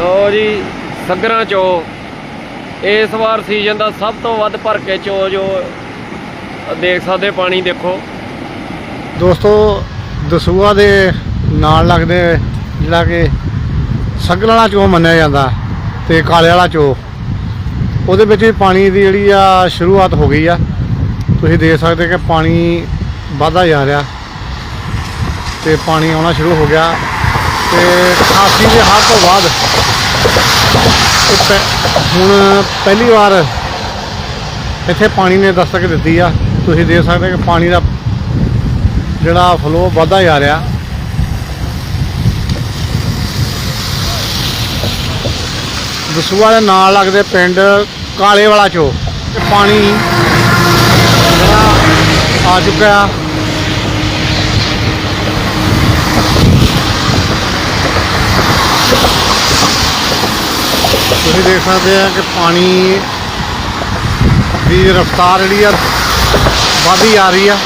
ਲੋ ਜੀ ਸੱਗਰਾਂ ਚੋ। ਇਸ ਵਾਰ ਸੀਜ਼ਨ ਦਾ ਸਭ ਤੋਂ ਵੱਧ ਭਰ ਕੇ ਚੋ ਜੋ ਦੇਖ ਸਕਦੇ ਪਾਣੀ ਦੇਖੋ। ਦੋਸਤੋ ਦਸੂਆ ਦੇ ਨਾਲ ਲੱਗਦੇ ਜਿਹੜਾ ਕਿ ਸੱਗਰ ਵਾਲਾ ਚੋ ਮੰਨਿਆ ਜਾਂਦਾ ਤੇ ਕਾਲੇ ਵਾਲਾ ਚੋ ਉਹਦੇ ਵਿੱਚ ਵੀ ਪਾਣੀ ਦੀ ਜਿਹੜੀ ਆ ਸ਼ੁਰੂਆਤ ਹੋ ਗਈ ਆ। ਤੁਸੀਂ ਦੇਖ ਸਕਦੇ ਕਿ ਪਾਣੀ ਵਧਦਾ ਜਾ ਰਿਹਾ ਤੇ ਪਾਣੀ ਆਉਣਾ ਸ਼ੁਰੂ ਹੋ ਗਿਆ। ਤੇ ਖਾਸੀ ਦੇ ਹੱਦ ਤੋਂ ਬਾਅਦ ਹੁਣ ਪਹਿਲੀ ਵਾਰ ਇੱਥੇ ਪਾਣੀ ਨੇ ਦਸਤਕ ਦਿੱਤੀ ਆ। ਤੁਸੀਂ ਦੇਖ ਸਕਦੇ ਕਿ ਪਾਣੀ ਦਾ ਜਿਹੜਾ ਫਲੋ ਵਧਦਾ ਜਾ ਰਿਹਾ। ਦਸੂਆ ਦੇ ਨਾਲ ਲੱਗਦੇ ਪਿੰਡ ਕਾਲੇ ਵਾਲਾ ਚੋ ਪਾਣੀ ਜਿਹੜਾ ਆ ਚੁੱਕਾ ਆ ਤੁਸੀਂ ਦੇਖ ਸਕਦੇ ਆ ਕਿ ਪਾਣੀ ਦੀ ਰਫ਼ਤਾਰ ਜਿਹੜੀ ਆ ਵਧਦੀ ਆ ਰਹੀ ਆ।